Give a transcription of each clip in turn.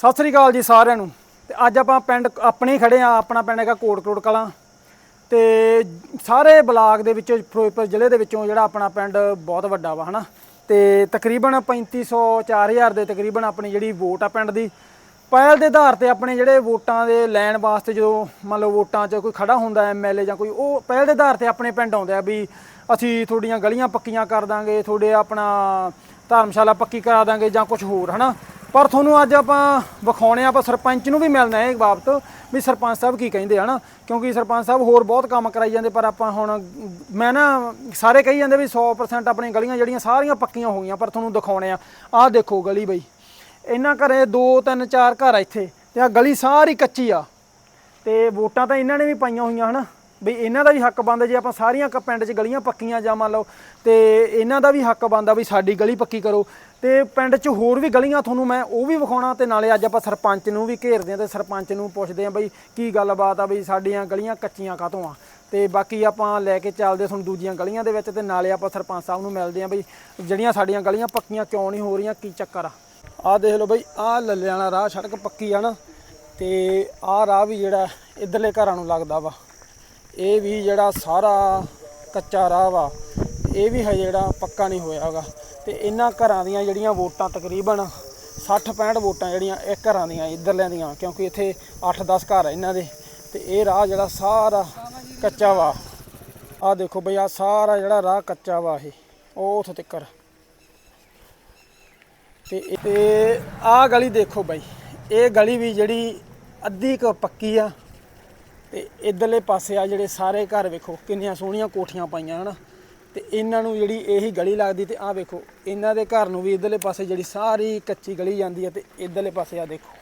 ਸਤਿ ਸ੍ਰੀ ਅਕਾਲ ਜੀ ਸਾਰਿਆਂ ਨੂੰ। ਤੇ ਅੱਜ ਆਪਾਂ ਪਿੰਡ ਆਪਣੇ ਹੀ ਖੜੇ ਆ ਆਪਣਾ ਪਿੰਡ ਹੈਗਾ ਕੋਟਕੋਟ ਕਲਾਂ। ਤੇ ਸਾਰੇ ਬਲਾਕ ਦੇ ਵਿੱਚੋਂ, ਫਿਰੋਜ਼ਪੁਰ ਜ਼ਿਲ੍ਹੇ ਦੇ ਵਿੱਚੋਂ ਜਿਹੜਾ ਆਪਣਾ ਪਿੰਡ ਬਹੁਤ ਵੱਡਾ ਵਾ, ਹਨਾ। ਤੇ ਤਕਰੀਬਨ 3500 4000 ਦੇ ਤਕਰੀਬਨ ਆਪਣੀ ਜਿਹੜੀ ਵੋਟ ਆ ਪਿੰਡ ਦੀ। ਪਹਿਲ ਦੇ ਆਧਾਰ ਤੇ ਆਪਣੇ ਜਿਹੜੇ ਵੋਟਾਂ ਦੇ ਲੈਣ ਵਾਸਤੇ ਜਦੋਂ ਮੰਨ ਲਓ ਵੋਟਾਂ 'ਚ ਕੋਈ ਖੜਾ ਹੁੰਦਾ ਐਮਐਲਏ ਜਾਂ ਕੋਈ, ਉਹ ਪਹਿਲ ਦੇ ਆਧਾਰ ਤੇ ਆਪਣੇ ਪਿੰਡ ਆਉਂਦੇ ਆ ਵੀ ਅਸੀਂ ਤੁਹਾਡੀਆਂ ਗਲੀਆਂ ਪੱਕੀਆਂ ਕਰ ਦਾਂਗੇ, ਤੁਹਾਡੇ ਆਪਣਾ ਧਰਮਸ਼ਾਲਾ ਪੱਕੀ ਕਰਾ ਦਾਂਗੇ ਜਾਂ ਕੁਝ ਹੋਰ, ਹਨਾ। ਪਰ ਤੁਹਾਨੂੰ ਅੱਜ ਆਪਾਂ ਵਿਖਾਉਣੇ ਆ, ਆਪਾਂ ਸਰਪੰਚ ਨੂੰ ਵੀ ਮਿਲਣਾ ਇਹ ਬਾਬਤ, ਵੀ ਸਰਪੰਚ ਸਾਹਿਬ ਕੀ ਕਹਿੰਦੇ ਹਨਾ? ਕਿਉਂਕਿ ਸਰਪੰਚ ਸਾਹਿਬ ਹੋਰ ਬਹੁਤ ਕੰਮ ਕਰਾਈ ਜਾਂਦੇ, ਪਰ ਆਪਾਂ ਹੁਣ ਮੈਂ ਨਾ ਸਾਰੇ ਕਹੀ ਜਾਂਦੇ ਵੀ 100% ਆਪਣੀਆਂ ਗਲੀਆਂ ਜਿਹੜੀਆਂ ਸਾਰੀਆਂ ਪੱਕੀਆਂ ਹੋ ਗਈਆਂ ਪਰ ਤੁਹਾਨੂੰ ਦਿਖਾਉਣੇ ਆ। ਆਹ ਦੇਖੋ ਗਲੀ ਬਈ। ਇਹਨਾਂ ਘਰੇ 2 3 4 ਘਰ ਆ ਇੱਥੇ, ਤੇ ਆ ਗਲੀ ਸਾਰੀ ਕੱਚੀ ਆ। ਤੇ ਵੋਟਾਂ ਤਾਂ ਇਹਨਾਂ ਨੇ ਵੀ ਪਾਈਆਂ ਹੋਈਆਂ, ਹਨਾ? ਬਈ ਇਹਨਾਂ ਦਾ ਵੀ ਹੱਕ ਬਣਦਾ ਜੇ ਆਪਾਂ ਸਾਰੀਆਂ ਕ- ਪਿੰਡ 'ਚ ਗਲੀਆਂ ਪੱਕੀਆਂ ਜਾਂ ਮੰਨ ਲਓ ਤੇ ਇਹਨਾਂ ਦਾ ਵੀ ਹੱਕ ਬਣਦਾ ਵੀ ਸਾਡੀ ਗਲੀ ਪੱਕੀ ਕਰੋ। ਤੇ ਪਿੰਡ 'ਚ ਹੋਰ ਵੀ ਗਲੀਆਂ ਤੁਹਾਨੂੰ ਮੈਂ ਉਹ ਵੀ ਵਿਖਾਉਣਾ ਤੇ ਨਾਲੇ ਅੱਜ ਆਪਾਂ ਸਰਪੰਚ ਨੂੰ ਵੀ ਘੇਰਦੇ ਆ ਤੇ ਸਰਪੰਚ ਨੂੰ ਪੁੱਛਦੇ ਆ ਬਈ ਕੀ ਗੱਲਬਾਤ ਆ ਬਈ ਸਾਡੀਆਂ ਗਲੀਆਂ ਕੱਚੀਆਂ ਕਾਹਤੋਂ ਆ। ਤੇ ਬਾਕੀ ਆਪਾਂ ਲੈ ਕੇ ਚੱਲਦੇ ਤੁਹਾਨੂੰ ਦੂਜੀਆਂ ਗਲੀਆਂ ਦੇ ਵਿੱਚ ਤੇ ਨਾਲੇ ਆਪਾਂ ਸਰਪੰਚ ਸਾਹਿਬ ਨੂੰ ਮਿਲਦੇ ਆ ਬਈ ਜਿਹੜੀਆਂ ਸਾਡੀਆਂ ਗਲੀਆਂ ਪੱਕੀਆਂ ਕਿਉਂ ਨਹੀਂ ਹੋ ਰਹੀਆਂ, ਕੀ ਚੱਕਰ ਆ। ਆਹ ਦੇਖ ਲਓ ਬਈ, ਆਹ ਲੱਲਿਆਂ ਵਾਲਾ ਰਾਹ ਸੜਕ ਪੱਕੀ ਆ ਨਾ ਤੇ ਆਹ ਰਾਹ ਵੀ ਜਿਹੜਾ ਇਧਰਲੇ ਘਰਾਂ ਨੂੰ ਲੱਗਦਾ ਵਾ। ਇਹ ਵੀ ਜਿਹੜਾ ਸਾਰਾ ਕੱਚਾ ਰਾਹ ਵਾ, ਇਹ ਵੀ ਹਜੇ ਜਿਹੜਾ ਪੱਕਾ ਨਹੀਂ ਹੋਇਆ ਹੈਗਾ। ਤੇ ਇਹਨਾਂ ਘਰਾਂ ਦੀਆਂ ਜਿਹੜੀਆਂ ਵੋਟਾਂ, ਤਕਰੀਬਨ 60 65 ਵੋਟਾਂ ਜਿਹੜੀਆਂ ਇਹ ਘਰਾਂ ਦੀਆਂ, ਇੱਧਰਲਿਆਂ ਦੀਆਂ, ਕਿਉਂਕਿ ਇੱਥੇ 8-10 ਘਰ ਆ ਇਹਨਾਂ ਦੇ। ਤੇ ਇਹ ਰਾਹ ਜਿਹੜਾ ਸਾਰਾ ਕੱਚਾ ਵਾ। ਆਹ ਦੇਖੋ ਬਈ, ਆਹ ਸਾਰਾ ਜਿਹੜਾ ਰਾਹ ਕੱਚਾ ਵਾ ਇਹ, ਉਹ ਉੱਥੇ ਤੱਕਰ। ਤੇ ਤੇ ਆਹ ਗਲੀ ਦੇਖੋ ਬਾਈ, ਇਹ ਗਲੀ ਵੀ ਜਿਹੜੀ ਅੱਧੀ ਕੁ ਪੱਕੀ ਆ। ਤੇ ਇਧਰਲੇ ਪਾਸੇ ਆ ਜਿਹੜੇ ਸਾਰੇ ਘਰ ਵੇਖੋ, ਕਿੰਨੀਆਂ ਸੋਹਣੀਆਂ ਕੋਠੀਆਂ ਪਾਈਆਂ ਹਨ। ਤੇ ਇਹਨਾਂ ਨੂੰ ਜਿਹੜੀ ਇਹੀ ਗਲੀ ਲੱਗਦੀ ਤੇ ਆਹ ਵੇਖੋ, ਇਹਨਾਂ ਦੇ ਘਰ ਨੂੰ ਵੀ ਇਧਰਲੇ ਪਾਸੇ ਜਿਹੜੀ ਸਾਰੀ ਕੱਚੀ ਗਲੀ ਜਾਂਦੀ ਆ ਤੇ ਇਧਰਲੇ ਪਾਸੇ ਆ ਦੇਖੋ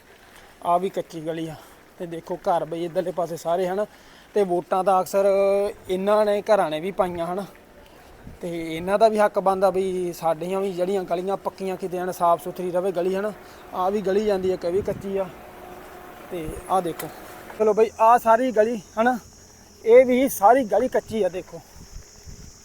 ਆ ਵੀ ਕੱਚੀ ਗਲੀ ਆ। ਤੇ ਦੇਖੋ ਘਰ ਬਈ ਇਧਰਲੇ ਪਾਸੇ ਸਾਰੇ ਹਨ, ਤੇ ਵੋਟਾਂ ਤਾਂ ਅਕਸਰ ਇਹਨਾਂ ਨੇ ਘਰਾਂ ਨੇ ਵੀ ਪਾਈਆਂ ਹਨ। ਤੇ ਇਹਨਾਂ ਦਾ ਵੀ ਹੱਕ ਬਣਦਾ ਵੀ ਸਾਡੀਆਂ ਵੀ ਜਿਹੜੀਆਂ ਗਲੀਆਂ ਪੱਕੀਆਂ ਕਿਤੇ ਹਨ ਸਾਫ਼ ਸੁਥਰੀ ਰਵੇ ਗਲੀ ਹਨ ਆ ਵੀ ਗਲੀ ਜਾਂਦੀ ਹੈ ਕਿ ਵੀ ਕੱਚੀ ਆ। ਤੇ ਆਹ ਦੇਖੋ। ਚਲੋ ਬਈ ਆ ਸਾਰੀ ਗਲੀ, ਹਨਾ? ਇਹ ਵੀ ਸਾਰੀ ਗਲੀ ਕੱਚੀ ਆ, ਦੇਖੋ।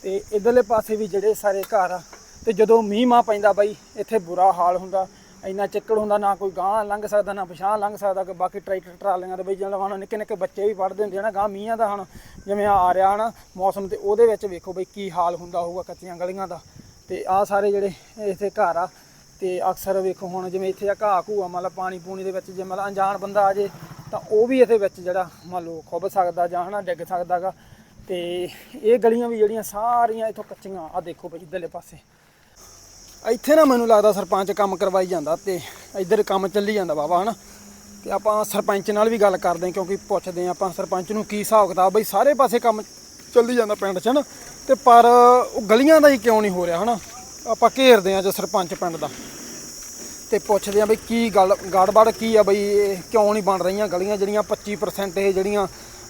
ਤੇ ਇਧਰਲੇ ਪਾਸੇ ਵੀ ਜਿਹੜੇ ਸਾਰੇ ਘਰ ਆ। ਤੇ ਜਦੋਂ ਮੀਂਹ ਮਾ ਪੈਂਦਾ ਬਈ, ਇੱਥੇ ਬੁਰਾ ਹਾਲ ਹੁੰਦਾ। ਇੰਨਾ ਚਿੱਕੜ ਹੁੰਦਾ, ਨਾ ਕੋਈ ਗਾਂ ਲੰਘ ਸਕਦਾ, ਨਾ ਪਛਾਣ ਲੰਘ ਸਕਦਾ ਕਿ ਬਾਕੀ ਟਰੈਕਟਰ ਟਰਾਲੀਆਂ ਦੇ ਬਈ ਜਿਹੜਾ ਹੁਣ ਨਿੱਕੇ ਨਿੱਕੇ ਬੱਚੇ ਵੀ ਪੜਦੇ ਹੁੰਦੇ ਆ ਨਾ ਗਾਂ ਮੀਂਹਾਂ ਦਾ ਹੁਣ ਜਿਵੇਂ ਆ ਰਿਹਾ ਹਨਾ, ਮੌਸਮ ਤੇ ਉਹਦੇ ਵਿੱਚ ਵੇਖੋ ਬਈ ਕੀ ਹਾਲ ਹੁੰਦਾ ਹੋਊਗਾ ਕੱਚੀਆਂ ਗਲੀਆਂ ਦਾ। ਤੇ ਆ ਸਾਰੇ ਜਿਹੜੇ ਇੱਥੇ ਘਰ ਆ, ਤੇ ਅਕਸਰ ਵੇਖੋ ਹੁਣ ਜਿਵੇਂ ਇੱਥੇ ਆ ਘਾਹ ਘੂਆ ਮੰਨ ਲਾ ਪਾਣੀ ਪੂਣੀ ਦੇ ਵਿੱਚ ਜੇ ਮਤਲਬ ਅਣਜਾਣ ਬੰਦਾ ਆ ਜੇ ਤਾਂ ਉਹ ਵੀ ਇਹਦੇ ਵਿੱਚ ਜਿਹੜਾ ਮੰਨ ਲਓ ਖੁੱਭ ਸਕਦਾ ਜਾਂ ਹਨਾ ਡਿੱਗ ਸਕਦਾਗਾ। ਤੇ ਇਹ ਗਲੀਆਂ ਵੀ ਜਿਹੜੀਆਂ ਸਾਰੀਆਂ ਇੱਥੋਂ ਕੱਚੀਆਂ ਆ ਦੇਖੋ ਭਾਈ ਇੱਧਰਲੇ ਪਾਸੇ। ਇੱਥੇ ਨਾ ਮੈਨੂੰ ਲੱਗਦਾ ਸਰਪੰਚ ਕੰਮ ਕਰਵਾਈ ਜਾਂਦਾ ਤੇ ਇੱਧਰ ਕੰਮ ਚੱਲੀ ਜਾਂਦਾ ਬਾਬਾ ਹਨਾ। ਤੇ ਆਪਾਂ ਸਰਪੰਚ ਨਾਲ ਵੀ ਗੱਲ ਕਰਦੇ ਕਿਉਂਕਿ ਪੁੱਛਦੇ ਹਾਂ ਆਪਾਂ ਸਰਪੰਚ ਨੂੰ ਕੀ ਹਿਸਾਬ ਕਿਤਾਬ, ਬਈ ਸਾਰੇ ਪਾਸੇ ਕੰਮ ਚੱਲੀ ਜਾਂਦਾ ਪਿੰਡ 'ਚ ਨਾ ਤੇ ਪਰ ਉਹ ਗਲੀਆਂ ਦਾ ਹੀ ਕਿਉਂ ਨਹੀਂ ਹੋ ਰਿਹਾ, ਹਨਾ। ਆਪਾਂ ਘੇਰਦੇ ਹਾਂ ਜੋ ਸਰਪੰਚ ਪਿੰਡ ਦਾ। ਤੇ ਪੁੱਛਦੇ ਆ ਬਈ ਕੀ ਗੱਲ ਗੜਬੜ ਕੀ ਆ ਬਈ ਇਹ ਕਿਉਂ ਨਹੀਂ ਬਣ ਰਹੀਆਂ ਗਲੀਆਂ ਜਿਹੜੀਆਂ 25% ਇਹ ਜਿਹੜੀਆਂ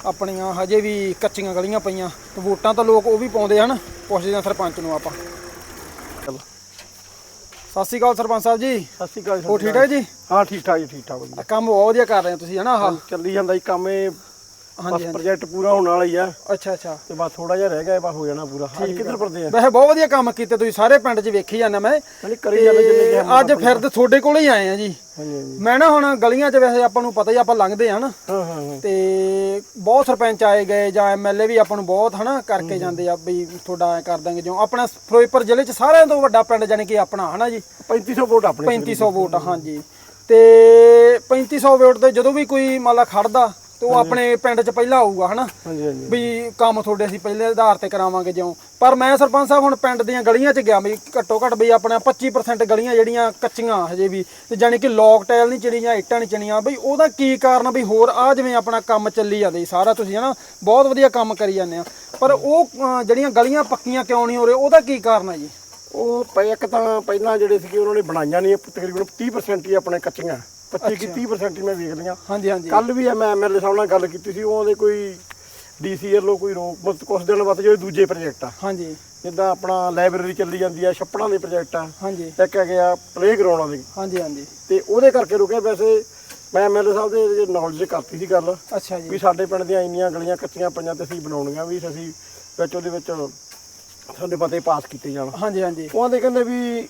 ਆਪਣੀਆਂ ਹਜੇ ਵੀ ਕੱਚੀਆਂ ਗਲੀਆਂ ਪਈਆਂ। ਤੇ ਵੋਟਾਂ ਤਾਂ ਲੋਕ ਉਹ ਵੀ ਪਾਉਂਦੇ ਹਨ। ਪੁੱਛਦੇ ਆ ਸਰਪੰਚ ਨੂੰ ਆਪਾਂ। ਸਤਿ ਸ਼੍ਰੀ ਅਕਾਲ ਸਰਪੰਚ ਸਾਹਿਬ ਜੀ। ਸਤਿ ਸ਼੍ਰੀ ਅਕਾਲ ਹੋ ਠੀਕ ਹੈ ਜੀ? ਹਾਂ ਠੀਕ ਠਾਕ ਜੀ ਠੀਕ ਠਾਕ ਵਧੀਆ। ਕੰਮ ਬਹੁਤ ਵਧੀਆ ਕਰ ਰਹੇ ਹੋ ਤੁਸੀਂ ਹਨਾ ਆਹ? ਚੱਲੀ ਜਾਂਦਾ ਜੀ ਕੰਮ ਇਹ ਬਸ ਹਾਂਜੀ। ਪ੍ਰੋਜੈਕਟ ਪੂਰਾ ਹੋਣ ਵਾਲਾ ਹੀ ਆ। ਅੱਛਾ ਅੱਛਾ। ਤੇ ਬਸ ਥੋੜਾ ਜਿਹਾ ਰਹਿ ਗਿਆ ਬਸ ਹੋ ਜਾਣਾ ਪੂਰਾ। ਹਾਂ ਕਿੱਧਰ ਪਰਦੇ ਆ? ਵੈਸੇ ਬਹੁਤ ਵਧੀਆ ਕੰਮ ਕੀਤੇ ਤੁਸੀਂ ਸਾਰੇ ਪਿੰਡ 'ਚ ਵੇਖੀ ਜਾਂਦਾ ਮੈਂ। ਨਾਲੇ ਕਰੀ ਜਾਂਦੇ ਜਿੰਨੇ ਕਿ ਤੇ ਅੱਜ ਫਿਰ ਤੇ ਤੁਹਾਡੇ ਕੋਲੇ ਹੀ ਆਏ ਆ ਜੀ। ਹਾਂਜੀ ਹਾਂਜੀ। ਮੈਂ ਨਾ ਹੁਣ ਗਲੀਆਂ 'ਚ ਵੈਸੇ ਆਪਾਂ ਨੂੰ ਪਤਾ ਹੀ ਆਪਾਂ ਲੰਘਦੇ ਆ ਨਾ। ਹਾਂ ਹਾਂ ਹਾਂ। ਤੇ ਬਹੁਤ ਸਰਪੰਚ ਆਏ ਗਏ ਜਾਂ ਐਮਐਲਏ ਵੀ ਆਪਾਂ ਨੂੰ ਬਹੁਤ ਹਨਾ ਕਰਕੇ ਜਾਂਦੇ ਆ ਵੀ ਤੁਹਾਡਾ ਐ ਕਰ ਦਾਂਗੇ ਜਿਉਂ। ਆਪਣਾ ਫਿਰੋਜ਼ਪੁਰ ਜ਼ਿਲ੍ਹੇ 'ਚ ਸਾਰਿਆਂ ਤੋਂ ਵੱਡਾ ਪਿੰਡ ਜਾਨੀ ਕਿ ਆਪਣਾ ਹਨਾ ਜੀ। 3500 ਵੋਟ ਆਪਣੇ 3500 ਵੋਟ ਹਾਂਜੀ। ਤੇ 3500 ਵੋਟ ਤੇ ਜਦੋਂ ਵੀ ਕੋਈ ਮੰਨ ਲਾ ਖੜਦਾ ਤੇ ਉਹ ਆਪਣੇ ਪਿੰਡ 'ਚ ਪਹਿਲਾਂ ਆਊਗਾ ਹਨਾ? ਹਾਂਜੀ ਹਾਂਜੀ। ਵੀ ਕੰਮ ਤੁਹਾਡੇ ਅਸੀਂ ਪਹਿਲੇ ਆਧਾਰ ਤੇ ਕਰਾਵਾਂਗੇ ਜਿਉਂ। ਪਰ ਮੈਂ ਸਰਪੰਚ ਸਾਹਿਬ ਹੁਣ ਪਿੰਡ ਦੀਆਂ ਗਲੀਆਂ 'ਚ ਗਿਆ ਵੀ ਘੱਟੋ ਘੱਟ ਵੀ ਆਪਣਾ 25% ਗਲੀਆਂ ਜਿਹੜੀਆਂ ਕੱਚੀਆਂ ਹਜੇ ਵੀ ਤੇ ਜਾਨੀ ਕਿ ਲੋਕ ਟਾਇਲ ਨਹੀਂ ਚੜੀਆਂ ਇੱਟਾਂ ਨਹੀਂ ਚਣੀਆਂ ਬਈ ਉਹਦਾ ਕੀ ਕਾਰਨ ਵੀ ਹੋਰ ਆ ਜਿਵੇਂ ਆਪਣਾ ਕੰਮ ਚੱਲੀ ਜਾਂਦਾ ਜੀ ਸਾਰਾ ਤੁਸੀਂ ਹਨਾ ਬਹੁਤ ਵਧੀਆ ਕੰਮ ਕਰੀ ਜਾਂਦੇ ਆ। ਪਰ ਉਹ ਜਿਹੜੀਆਂ ਗਲੀਆਂ ਪੱਕੀਆਂ ਕਿਉਂ ਨਹੀਂ ਹੋ ਰਹੇ ਉਹਦਾ ਕੀ ਕਾਰਨ ਆ ਜੀ? ਉਹ ਪ- ਇੱਕ ਤਾਂ ਪਹਿਲਾਂ ਜਿਹੜੇ ਸੀਗੇ ਉਹਨਾਂ ਨੇ ਬਣਾਈਆਂ ਨਹੀਂ ਤਕਰੀਬਨ 30% ਹੀ ਆਪਣੇ ਕੱਚੀਆਂ। 25 ਕੀ 30% ਹੀ ਮੈਂ ਵੇਖ ਲਈਆਂ। ਹਾਂਜੀ ਹਾਂਜੀ। ਕੱਲ ਵੀ ਮੈਂ ਐਮਐਲਏ ਸਾਹਿਬ ਨਾਲ ਗੱਲ ਕੀਤੀ ਸੀ ਉਹਦੇ ਕੋਈ ਡੀਸੀ ਵੱਲੋਂ ਕੋਈ ਰੋਕ ਬਸ ਕੁਝ ਦਿਨ ਬਾਅਦ ਜਿਹੜੇ ਦੂਜੇ ਪ੍ਰੋਜੈਕਟ ਆ। ਹਾਂਜੀ। ਜਿੱਦਾਂ ਆਪਣਾ ਲਾਇਬ੍ਰੇਰੀ ਚੱਲੀ ਜਾਂਦੀ ਆ ਛੱਪੜਾਂ ਦੇ ਪ੍ਰੋਜੈਕਟ ਆ। ਹਾਂਜੀ। ਇੱਕ ਹੈਗੇ ਆ ਪਲੇ ਗਰਾਊਂਡਾਂ ਦੇ ਹਾਂਜੀ ਹਾਂਜੀ। ਤੇ ਉਹਦੇ ਕਰਕੇ ਰੁਕਿਆ ਵੈਸੇ ਮੈਂ ਐਮਐਲਏ ਸਾਹਿਬ ਦੇ ਨੌਲੇਜ ਕਰਤੀ ਸੀ ਗੱਲ ਅੱਛਾ ਜੀ। ਵੀ ਸਾਡੇ ਪਿੰਡ ਦੀਆਂ ਇੰਨੀਆਂ ਗਲੀਆਂ ਕੱਚੀਆਂ ਪਈਆਂ ਤੇ ਅਸੀਂ ਬਣਾਉਣੀਆਂ ਵੀ ਅਸੀਂ ਵਿੱਚ ਉਹਦੇ ਵਿੱਚ ਸਾਡੇ ਪਤੇ ਪਾਸ ਕੀਤੇ ਜਾਣ। ਹਾਂਜੀ ਹਾਂਜੀ। ਉਹਨਾਂ ਦੇ ਕਹਿੰਦੇ ਵੀ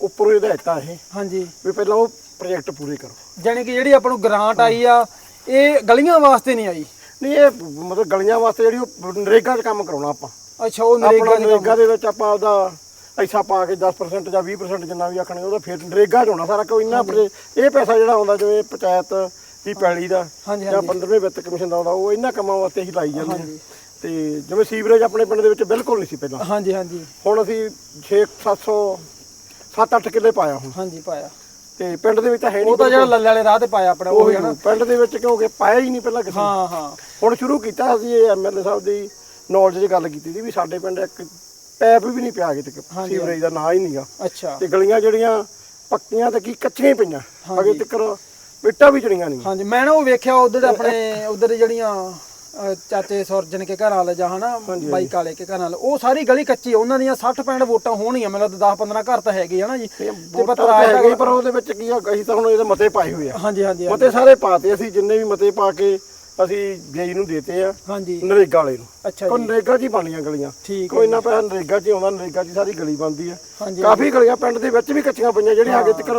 ਉੱਪਰੋਂ ਇਹਦਾ ਹਦਾਇਤਾਂ ਇਹ। ਹਾਂਜੀ। ਵੀ ਪਹਿਲਾਂ ਉਹ ਪ੍ਰੋਜੈਕਟ ਪੂਰੇ ਕਰੋ। ਜਾਣੀ ਕਿ ਜਿਹੜੀ ਆਪਾਂ ਨੂੰ ਗ੍ਰਾਂਟ ਆਈ ਆ ਇਹ ਗਲੀਆਂ ਵਾਸਤੇ ਨਹੀਂ ਆਈ? ਨਹੀਂ ਇਹ ਮਤਲਬ ਗਲੀਆਂ ਵਾਸਤੇ ਜਿਹੜੀ ਉਹ ਨਰੇਗਾ 'ਚ ਕੰਮ ਕਰਾਉਣਾ ਆਪਾਂ। ਅੱਛਾ ਉਹ ਆਪਣਾ ਨਰੇਗਾ ਦੇ ਕੰਮ ਨਰੇਗਾ ਦੇ ਵਿੱਚ ਆਪਾਂ ਉਹਦਾ ਐਸਾ ਪਾ ਕੇ 10% ਜਾਂ 20% ਜਿੰਨਾ ਵੀ ਆਖਣੇ ਉਹਦਾ ਫਿਰ ਨਰੇਗਾ 'ਚ ਹੋਣਾ ਸਾਰਾ ਕੋਈ ਇੰਨਾ ਪਰ- ਇਹ ਪੈਸਾ ਜਿਹੜਾ ਆਉਂਦਾ ਜਿਵੇਂ ਪੰਚਾਇਤ ਦੀ ਪੈਲੀ ਦਾ ਹਾਂਜੀ, ਜਾਂ ਹਾਂਜੀ। 15ਵੇਂ ਵਿੱਤ ਕਮਿਸ਼ਨ ਦਾ ਆਉਂਦਾ ਉਹ ਇਹਨਾਂ ਕੰਮਾਂ ਵਾਸਤੇ ਹੀ ਲਾਈ ਜਾਂਦੇ ਆ ਤੇ ਜਿਵੇਂ ਸੀਵਰੇਜ ਆਪਣੇ ਪਿੰਡ ਦੇ ਵਿੱਚ ਬਿਲਕੁਲ ਨਹੀਂ ਸੀ ਪਹਿਲਾਂ। ਹਾਂਜੀ ਹਾਂਜੀ। ਹੁਣ ਅਸੀਂ 6 700 7-8 ਕਿੱਲੇ ਪਾਇਆ ਹੁਣ। ਹਾਂਜੀ ਪਾਇਆ। ਤੇ ਪਿੰਡ ਦੇ ਵਿੱਚ ਤਾਂ ਹੈ ਉਹ ਨਹੀਂ ਤਾਂ ਜਿਹੜਾ ਲੱਲੇ ਵਾਲੇ ਰਾਹ ਤੇ ਪਾਇਆ ਆਪਣਾ ਉਹ ਉਹੀ ਹੈ ਨਾ। ਪਿੰਡ ਦੇ ਵਿੱਚ ਕਿਉਂਕਿ ਪਾਇਆ ਹੀ ਨਹੀਂ ਪਹਿਲਾਂ ਕਿਸੇ ਨੇ। ਹਾਂ ਹਾਂ। ਹੁਣ ਸ਼ੁਰੂ ਕੀਤਾ ਅਸੀਂ ਇਹ ਐਮਐਲਏ ਸਾਹਿਬ ਦੀ ਨੌਲੇਜ 'ਚ ਗੱਲ ਕੀਤੀ ਸੀ ਵੀ ਸਾਡੇ ਪਿੰਡ ਇੱਕ ਪੈਪ ਵੀ ਨਹੀਂ ਪਿਆ ਕਿਤੇ ਹਾਂਜੀ, ਸੀਵਰੇਜ ਦਾ ਨਾਂ ਹੀ ਨਹੀਂਗਾ ਅੱਛਾ। ਤੇ ਗਲੀਆਂ ਜਿਹੜੀਆਂ ਪੱਕੀਆਂ ਤੇ ਕੀ ਕੱਚੀਆਂ ਹੀ ਪਈਆਂ। ਅਗੇ ਤੱਕ ਇੱਟਾਂ ਵੀ ਚੜੀਆਂ ਨਹੀਂ। ਹਾਂਜੀ ਮੈਂ ਨਾ ਉਹ ਵੇਖਿਆ ਉਧਰ ਆਪਣੇ ਉਧਰ ਜਿਹੜੀਆਂ ਅਹ, ਚਾਚੇ ਸੁਰਜਨ ਕੇ ਘਰਾਂ ਵਾਲੇ ਜਾਂ ਹਨਾ ਬਾਈਕ ਵਾਲੇ ਕੇ ਘਰਾਂ ਵਾਲੇ ਉਹ ਸਾਰੀ ਗਲੀ ਕੱਚੀ ਆ, ਉਹਨਾਂ ਦੀਆਂ 60 65 ਵੋਟਾਂ ਹੋਣੀਆਂ ਮੈਨੂੰ ਲੱਗਦਾ 10 15 ਘਰ ਤਾਂ ਹੈਗੇ ਹਨਾ ਜੀ। ਤੇ ਵੋਟਾਂ ਪਤਾ ਤਾਂ ਹੈਗੇ ਹੀ, ਪਰ ਉਹਦੇ ਵਿੱਚ ਕੀ ਆ ਅਸੀਂ ਤਾਂ ਹੁਣ ਇਹਦੇ ਮਤੇ ਪਾਏ ਹੋਏ ਆ। ਹਾਂਜੀ ਹਾਂਜੀ ਮਤੇ ਸਾਰੇ ਪਾਤੇ ਅਸੀਂ ਜਿੰਨੇ ਵੀ ਮਤੇ ਪਾ ਕੇ ਅਸੀਂ ਜੇਈ ਨੂੰ ਦੇਤੇ ਆ ਹਾਂਜੀ। ਨਰੇਗਾ ਵਾਲੇ ਨੂੰ। ਅੱਛਾ ਕੋਈ ਜੀ ਨਰੇਗਾ 'ਚ ਹੀ ਬਣੀਆਂ ਗਲੀਆਂ। ਠੀਕ ਕੋਈ ਨਾ ਪੈਸਾ ਨਰੇਗਾ 'ਚ ਹੀ ਆਉਂਦਾ ਨਰੇਗਾ 'ਚ ਹੀ ਸਾਰੀ ਗਲੀ ਬਣਦੀ ਆ। ਹਾਂਜੀ ਕਾਫੀ ਗਲੀਆਂ ਪਿੰਡ ਦੇ ਵਿੱਚ ਵੀ ਕੱਚੀਆਂ ਪਈਆਂ ਜਿਹੜੀਆਂ ਅੱਗੇ ਤੱਕ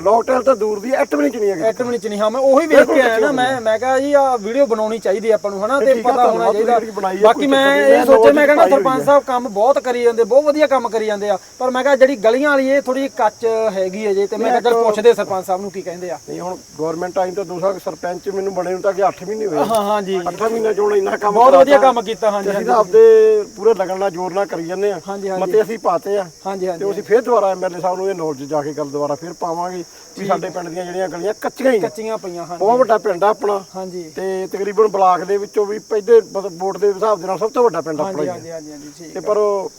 ਲੋਕਟੇਲ ਤੋਂ ਦੂਰ ਦੀ ਐਟ ਵੀ ਨਹੀਂ ਚਣੀਆਂ ਗਈਆਂ ਐਟ ਮਿੰਟ ਚ ਨਹੀਂ ਹਾਂ ਮੈਂ ਉਹੀ ਵੇਖ ਕੇ ਆਇਆ ਨਾ ਮੈਂ ਮੈਂ ਕਿਹਾ ਜੀ ਆ ਵੀਡੀਓ ਬਣਾਉਣੀ ਚਾਹੀਦੀ ਆਪਾਂ ਨੂੰ ਹਨਾ ਤੇ ਪਤਾ ਹੋਣਾ ਚਾਹੀਦਾ। ਬਾਕੀ ਮੈਂ ਇਹ ਸੋਚਿਆ ਮੈਂ ਕਹਿੰਦਾ ਸਰਪੰਚ ਸਾਹਿਬ ਕੰਮ ਬਹੁਤ ਕਰੀ ਜਾਂਦੇ ਬਹੁਤ ਵਧੀਆ ਕੰਮ ਕਰੀ ਜਾਂਦੇ ਆ ਪਰ ਮੈਂ ਕਿਹਾ ਜਿਹੜੀ ਗਲੀਆਂ ਵਾਲੀ ਇਹ ਥੋੜੀ ਕੱਚ ਹੈਗੀ ਹੈ ਜੇ ਤੇ ਮੈਂ ਕਿਹਾ ਚੱਲ ਪੁੱਛਦੇ ਸਰਪੰਚ ਸਾਹਿਬ ਨੂੰ ਕੀ ਕਹਿੰਦੇ ਆ। ਨਹੀਂ ਹੁਣ ਗਵਰਨਮੈਂਟ ਆਈ ਤਾਂ ਦੂਸਰਾ ਸਰਪੰਚ ਮੈਨੂੰ ਬਣੇ ਨੂੰ ਤਾਂ ਕਿ 8 ਮਹੀਨੇ ਹੋਏ ਹਾਂ ਹਾਂ ਜੀ। 8 ਮਹੀਨੇ ਚੋਂ ਇੰਨਾ ਕੰਮ ਬਹੁਤ ਵਧੀਆ। ਕੰਮ ਕੀਤਾ ਹਾਂਜੀ ਤੇ ਅਸੀਂ ਤਾਂ ਆਪਦੇ ਪੂਰੇ ਲਗਨ ਨਾਲ ਜ਼ੋਰ ਨਾਲ ਕਰੀ ਜਾਂਦੇ ਆ। ਮਤੇ ਅਸੀਂ ਪਾਤੇ ਆ। ਹਾਂਜੀ ਤੇ ਹਾਂਜੀ। ਅਸੀਂ ਫੇਰ ਦੁਬਾਰਾ ਐਮਐਲਏ ਸਾਹਿਬ ਨੂੰ ਇਹ ਨੌਲੇਜ ਜਾ ਕੇ ਗੱਲ ਦੁਬਾਰਾ ਫੇਰ ਪਾਵਾਂਗੇ ਵੀ ਸਾਡੇ ਪਿੰਡ ਦੀਆਂ ਜਿਹੜੀਆਂ ਗਲੀਆਂ ਕੱਚੀਆਂ ਹੀ ਨੇ। ਕੱਚੀਆਂ ਪਈਆਂ ਹਾਂਜੀ। ਬਹੁਤ ਵੱਡਾ ਪਿੰਡ ਆ ਆਪਣਾ। ਹਾਂਜੀ। ਤੇ ਤਕਰੀਬਨ ਬਲਾਕ ਦੇ ਵਿੱਚੋਂ ਵੀ ਪਹਿਲੇ ਮਤਲਬ ਵੋਟ ਦੇ ਹਿਸਾਬ ਦੇ ਨਾਲ ਸਭ ਤੋਂ ਵੱਡਾ ਪਿੰਡ ਆਪਣਾ ਹਾਂਜੀ ਹੀ। ਹੈ ਹਾਂਜੀ ਹਾਂਜੀ ਹਾਂਜੀ ਠੀਕ ਤੇ ਪਰ ਉਹ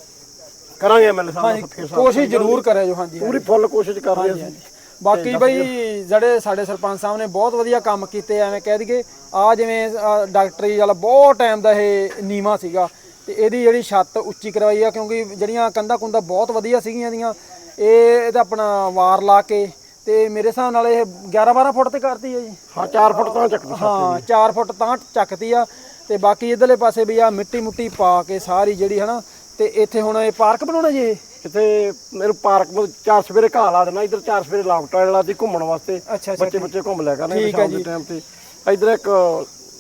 ਕਰਾਂਗੇ ਐਮਐਲਏ ਸਾਹਿਬ ਨਾਲ ਫੇਰ ਸਾਹਿਬ ਕੋਸ਼ਿਸ਼ ਜ਼ਰੂਰ ਕਰਿਆ ਜੋ ਹਾਂਜੀ। ਪੂਰੀ ਫੁੱਲ ਕੋਸ਼ਿਸ਼ ਕਰ ਰਹੇ ਅਸੀਂ। ਬਾਕੀ ਬਈ ਜਿਹੜੇ ਸਾਡੇ ਸਰਪੰਚ ਸਾਹਿਬ ਨੇ ਬਹੁਤ ਵਧੀਆ ਕੰਮ ਕੀਤੇ ਐਵੇਂ ਕਹਿ ਦਈਏ ਆ ਜਿਵੇਂ ਆਹ ਡਾਕਟਰੀ ਵਾਲਾ ਬਹੁਤ ਟਾਈਮ ਦਾ ਇਹ ਨੀਵਾ ਸੀਗਾ। ਤੇ ਇਹਦੀ ਜਿਹੜੀ ਛੱਤ ਉੱਚੀ ਕਰਵਾਈ ਆ ਕਿਉਂਕਿ ਜਿਹੜੀਆਂ ਕੰਧਾਂ ਕੁੰਧਾ ਬਹੁਤ ਵਧੀਆ ਸੀਗੀਆਂ ਦੀਆਂ ਇਹ ਇਹਦਾ ਆਪਣਾ ਵਾਰ ਲਾ ਕੇ ਤੇ ਮੇਰੇ ਹਿਸਾਬ ਨਾਲ ਇਹ 11 12 ਫੁੱਟ ਤੇ ਕਰਤੀ ਹੈ ਜੀ। ਹਾਂ 4 ਫੁੱਟ ਤਾਂ ਚੱਕਦੀ ਹਾਂ 4 ਫੁੱਟ ਤਾਂ ਚੱਕਤੀ ਆ ਤੇ ਬਾਕੀ ਇਧਰਲੇ ਪਾਸੇ ਵੀ ਆ ਮਿੱਟੀ ਮੁੱਟੀ ਪਾ ਕੇ ਸਾਰੀ ਜਿਹੜੀ ਹਨਾ ਤੇ ਇੱਥੇ ਹੁਣ ਇਹ ਪਾਰਕ ਬਣਾਉਣਾ ਜੀ ਇਹ? ਕਿਤੇ ਮੇਰੇ ਪਾਰਕ ਵਿੱਚ ਚਾਰ ਸਵੇਰੇ ਘਾਹ ਲਾ ਦੇਣਾ ਇਧਰ ਚਾਰ ਸਵੇਰੇ ਲਾਕਟਾ ਲਾ ਦੀ ਘੁੰਮਣ ਵਾਸਤੇ। ਅੱਛਾ ਅੱਛਾ ਬੱਚੇ ਬੱਚੇ ਘੁੰਮ ਲਿਆ ਕਰਨਗੇ ਠੀਕ ਹੈ ਸ਼ਾਮ ਦੇ ਟਾਈਮ ਤੇ। ਇਧਰ ਇੱਕ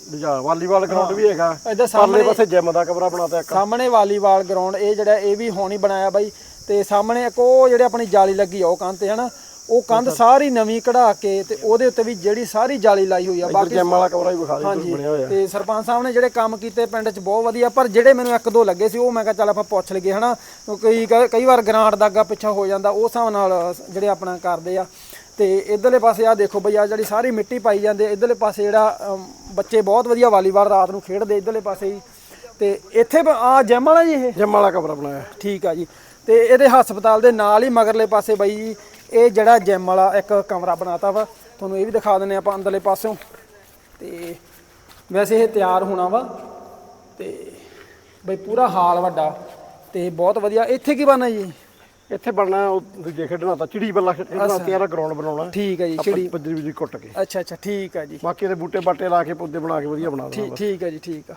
ਦੂਜਾ ਵਾਲੀਬਾਲ ਗਰਾਊਂਡ ਵੀ ਹੈਗਾ। ਪਰਲੇ ਸਾਹਮਣੇ ਪਾਸੇ ਜਿਮ ਦਾ ਕਮਰਾ ਬਣਾਤਾ ਇੱਕ। ਸਾਹਮਣੇ ਵਾਲੀਬਾਲ ਗਰਾਊਂਡ ਇਹ ਜਿਹੜਾ ਇਹ ਵੀ ਹੋਣੀ ਬਣਾਇਆ ਬਾਈ। ਤੇ ਸਾਹਮਣੇ ਇੱਕ ਉਹ ਜਿਹੜੇ ਆਪਣੀ ਜਾਲੀ ਲੱਗੀ ਆ ਉਹ ਕੰਧ ਤੇ ਹਨਾ। ਉਹ ਕੰਧ ਸਾਰੀ ਨਵੀਂ ਕਢਾ ਕੇ ਤੇ ਉਹਦੇ ਉੱਤੇ ਵੀ ਜਿਹੜੀ ਸਾਰੀ ਜਾਲੀ ਲਾਈ ਹੋਈ ਆ। ਬਾਕੀ ਜਿਮ ਵਾਲਾ ਕਮਰਾ ਵੀ ਵਿਖਾ ਦੇ ਬਣਿਆ ਹੋਇਆ। ਤੇ ਸਰਪੰਚ ਸਾਹਿਬ ਨੇ ਜਿਹੜੇ ਕੰਮ ਕੀਤੇ ਪਿੰਡ 'ਚ ਬਹੁਤ ਵਧੀਆ ਪਰ ਜਿਹੜੇ ਮੈਨੂੰ ਇੱਕ ਦੋ ਲੱਗੇ ਸੀ ਉਹ ਮੈਂ ਕਿਹਾ ਚੱਲ ਆਪਾਂ ਪੁੱਛ ਲਈਏ ਹਨਾ। ਕਈ ਕਈ ਵਾਰ ਗ੍ਰਾਂਟ ਦਾ ਅੱਗਾ ਪਿੱਛਾ ਹੋ ਜਾਂਦਾ ਉਸ ਹਿਸਾਬ ਨਾਲ ਜਿਹੜੇ ਆਪਣਾ ਕਰਦੇ ਆ। ਤੇ ਇਧਰਲੇ ਪਾਸੇ ਆ ਦੇਖੋ ਬਈ ਆ ਜਿਹੜੀ ਸਾਰੀ ਮਿੱਟੀ ਪਾਈ ਜਾਂਦੇ ਇਧਰਲੇ ਪਾਸੇ ਜਿਹੜਾ ਬੱਚੇ ਬਹੁਤ ਵਧੀਆ ਵਾਲੀਬਾਲ ਰਾਤ ਨੂੰ ਖੇਡਦੇ ਇਧਰਲੇ ਪਾਸੇ ਹੀ। ਤੇ ਇੱਥੇ ਆ ਜਿਮ ਵਾਲਾ ਜੀ ਇਹ? ਜਿਮ ਵਾਲਾ ਕਮਰਾ ਬਣਾਇਆ। ਠੀਕ ਆ ਜੀ। ਤੇ ਇਹਦੇ ਹਸਪਤਾਲ ਦੇ ਨਾਲ ਹੀ ਮਗਰਲੇ ਪਾਸੇ ਬਾਈ ਜੀ ਇਹ ਜਿਹੜਾ ਜਿਮ ਵਾਲਾ ਇੱਕ ਕਮਰਾ ਬਣਾਤਾ ਵਾ। ਤੁਹਾਨੂੰ ਇਹ ਵੀ ਦਿਖਾ ਦਿੰਨੇ ਆਪਾਂ ਅੰਦਰਲੇ ਪਾਸਿਓਂ। ਤੇ ਵੈਸੇ ਇਹ ਤਿਆਰ ਹੋਣਾ ਵਾ। ਤੇ ਬਈ ਪੂਰਾ ਹਾਲ ਵੱਡਾ। ਤੇ ਬਹੁਤ ਵਧੀਆ। ਇੱਥੇ ਕੀ ਬਣਨਾ ਜੀ? ਇੱਥੇ ਬਣਨਾ ਉਹ ਦੂਜੇ ਖੇਡਣਾ ਤਾਂ ਚਿੜੀ ਬੱਲਾ ਖੇਡਣਾ ਤੇਰਾ ਗਰਾਊਂਡ ਬਣਾਉਣਾ ਠੀਕ ਹੈ ਜੀ ਛਿੜੀ ਬੱਜਰੀ ਬੱਜਰੀ ਕੁੱਟ ਕੇ। ਅੱਛਾ ਅੱਛਾ ਠੀਕ ਆ ਜੀ। ਬਾਕੀ ਇਹਦੇ ਬੂਟੇ ਬਾਟੇ ਲਾ ਕੇ ਪੌਦੇ ਬਣਾ ਕੇ ਵਧੀਆ ਬਣਾ ਦੇਣਾ ਠੀਕ ਠੀਕ ਹੈ ਜੀ ਠੀਕ ਆ।